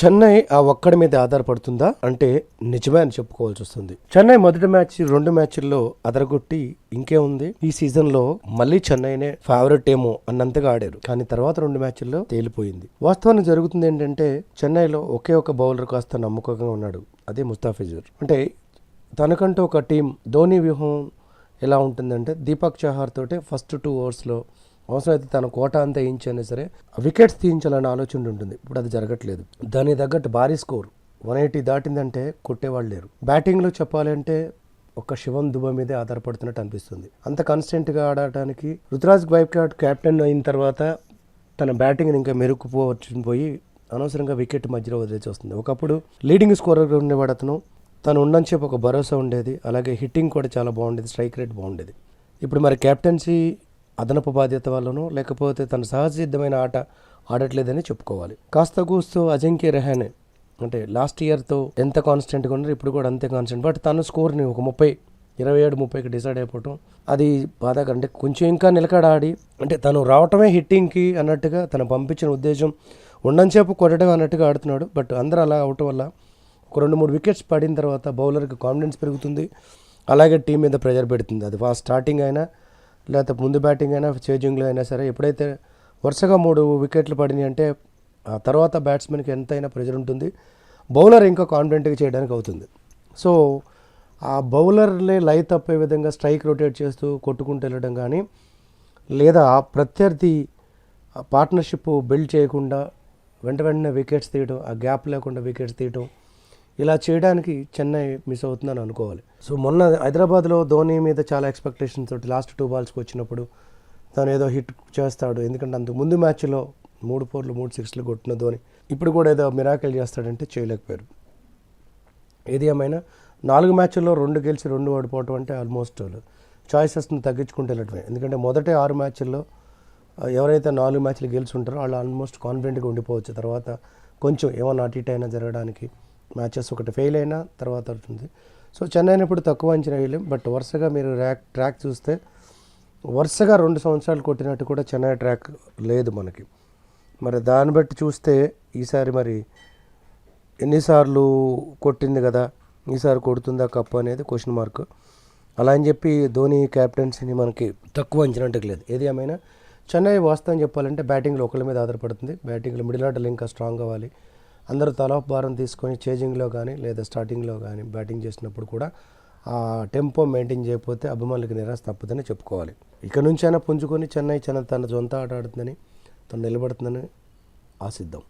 చెన్నై ఆ ఒక్కడి మీద ఆధారపడుతుందా అంటే నిజమే అని చెప్పుకోవాల్సి వస్తుంది. చెన్నై మొదటి మ్యాచ్ రెండు మ్యాచ్ల్లో అదరగొట్టి ఇంకే ఉంది. ఈ సీజన్లో మళ్ళీ చెన్నైనే ఫేవరెట్ ఏమో అన్నంతగా ఆడారు. కానీ తర్వాత రెండు మ్యాచ్ల్లో తేలిపోయింది. వాస్తవానికి జరుగుతుంది ఏంటంటే చెన్నైలో ఒకే ఒక బౌలర్ కాస్త నమ్మకంగా ఉన్నాడు. అదే ముస్తాఫిజుర్ అంటే తనకంటూ ఒక టీం ధోని వ్యూహం ఎలా ఉంటుందంటే దీపక్ చహార్ తోటే ఫస్ట్ టూ ఓవర్స్లో అవసరమైతే తన కోట అంతా వేయించైనా సరే వికెట్స్ తీయించాలనే ఆలోచన ఉంటుంది. ఇప్పుడు అది జరగట్లేదు. దాని తగ్గట్టు భారీ స్కోర్ వన్ ఎయిటీ దాటిందంటే కొట్టేవాళ్ళు లేరు. బ్యాటింగ్లో చెప్పాలంటే ఒక శివం దుబ మీదే ఆధారపడుతున్నట్టు అనిపిస్తుంది. అంత కన్స్టెంట్గా ఆడటానికి రుతురాజ్ గైక్వాడ్ కెప్టెన్ అయిన తర్వాత తన బ్యాటింగ్ ఇంకా మెరుగుపోవచ్చు పోయి అనవసరంగా వికెట్ మధ్యలో వదిలేసి వస్తుంది. ఒకప్పుడు లీడింగ్ స్కోరర్గా ఉండేవాడు అతను. తను ఉన్నంచేపు ఒక భరోసా ఉండేది. అలాగే హిట్టింగ్ కూడా చాలా బాగుండేది. స్ట్రైక్ రేట్ బాగుండేది. ఇప్పుడు మరి కెప్టెన్సీ అదనపు బాధ్యత వల్లనో లేకపోతే తన సహజసిద్ధమైన ఆట ఆడట్లేదని చెప్పుకోవాలి. కాస్త కూస్తూ అజింక్య రెహానే అంటే లాస్ట్ ఇయర్తో ఎంత కాన్స్టెంట్గా ఉన్నారు ఇప్పుడు కూడా అంతే కాన్స్టెంట్. బట్ తన స్కోర్ని ఒక ముప్పై ఇరవై ఏడు ముప్పైకి డిసైడ్ అయిపోవటం అది బాధాకరం. అంటే కొంచెం ఇంకా నిలకడ ఆడి అంటే తను రావటమే హిట్టింగ్కి అన్నట్టుగా తను పంపించిన ఉద్దేశం ఉండంచేపు కొట్టడం అన్నట్టుగా ఆడుతున్నాడు. బట్ అందరూ అలా అవటం వల్ల ఒక రెండు మూడు వికెట్స్ పడిన తర్వాత బౌలర్కి కాన్ఫిడెన్స్ పెరుగుతుంది. అలాగే టీం మీద ప్రెజర్ పెడుతుంది. అది ఫాస్ట్ స్టార్టింగ్ అయినా లేకపోతే ముందు బ్యాటింగ్ అయినా చేజింగ్లో అయినా సరే ఎప్పుడైతే వరుసగా మూడు వికెట్లు పడినాయి అంటే ఆ తర్వాత బ్యాట్స్మెన్కి ఎంతైనా ప్రెజర్ ఉంటుంది. బౌలర్ ఇంకా కాన్ఫిడెంట్గా చేయడానికి అవుతుంది. సో ఆ బౌలర్లే లై తప్పే విధంగా స్ట్రైక్ రొటేట్ చేస్తూ కొట్టుకుంటూ వెళ్ళడం కానీ లేదా ప్రత్యర్థి పార్ట్నర్షిప్ బిల్డ్ చేయకుండా వెంట వెంటనే వికెట్స్ తీయడం ఆ గ్యాప్ లేకుండా వికెట్స్ తీయడం ఇలా చేయడానికి చెన్నై మిస్ అవుతుందని అనుకోవాలి. సో మొన్న హైదరాబాద్లో ధోని మీద చాలా ఎక్స్పెక్టేషన్స్ తోటి లాస్ట్ టూ బాల్స్కి వచ్చినప్పుడు తను ఏదో హిట్ చేస్తాడు. ఎందుకంటే అంతకు ముందు మ్యాచ్లో మూడు ఫోర్లు మూడు సిక్స్లు కొట్టిన ధోని ఇప్పుడు కూడా ఏదో మిరాకిల్ చేస్తాడంటే చేయలేకపోయారు. ఏది ఏమైనా నాలుగు మ్యాచ్ల్లో రెండు గెలిచి రెండు ఓడిపోవటం అంటే ఆల్మోస్ట్ చాయిసెస్ని తగ్గించుకుంటూ వెళ్ళటమే ఎందుకంటే మొదటి ఆరు మ్యాచ్ల్లో ఎవరైతే నాలుగు మ్యాచ్లు గెలిచి ఉంటారో వాళ్ళు ఆల్మోస్ట్ కాన్ఫిడెంట్గా ఉండిపోవచ్చు. తర్వాత కొంచెం ఏమో అటు ఇటు అయినా జరగడానికి మ్యాచెస్ ఒకటి ఫెయిల్ అయినా తర్వాత అవుతుంది సో చెన్నైని ఇప్పుడు తక్కువ అంచనా వేయలేం. బట్ వరుసగా మీరు ర్యాక్ ట్రాక్ చూస్తే వరుసగా రెండు సంవత్సరాలు కొట్టినట్టు కూడా చెన్నై ట్రాక్ లేదు మనకి. మరి దాన్ని బట్టి చూస్తే ఈసారి మరి ఎన్నిసార్లు కొట్టింది కదా ఈసారి కొడుతుందా కప్పు అనేది క్వశ్చన్ మార్క్ అలా అని చెప్పి ధోని క్యాప్టెన్సీని మనకి తక్కువ అంచనాటకు లేదు. ఏది ఏమైనా చెన్నై వాస్తవం చెప్పాలంటే బ్యాటింగ్లో ఒకళ్ళ మీద ఆధారపడుతుంది. బ్యాటింగ్లో మిడిల్ ఆర్డర్లు ఇంకా స్ట్రాంగ్ అవ్వాలి. అందరూ తలాఫ్ భారం తీసుకొని చేజింగ్లో కానీ లేదా స్టార్టింగ్లో కానీ బ్యాటింగ్ చేసినప్పుడు కూడా ఆ టెంపో మెయింటైన్ చేయకపోతే అభిమానులకు నిరాశ తప్పదని చెప్పుకోవాలి. ఇక నుంచైనా పుంజుకొని చెన్నై చెన్న తన సొంత ఆట ఆడుతుందని తను నిలబడుతుందని ఆశిద్దాం.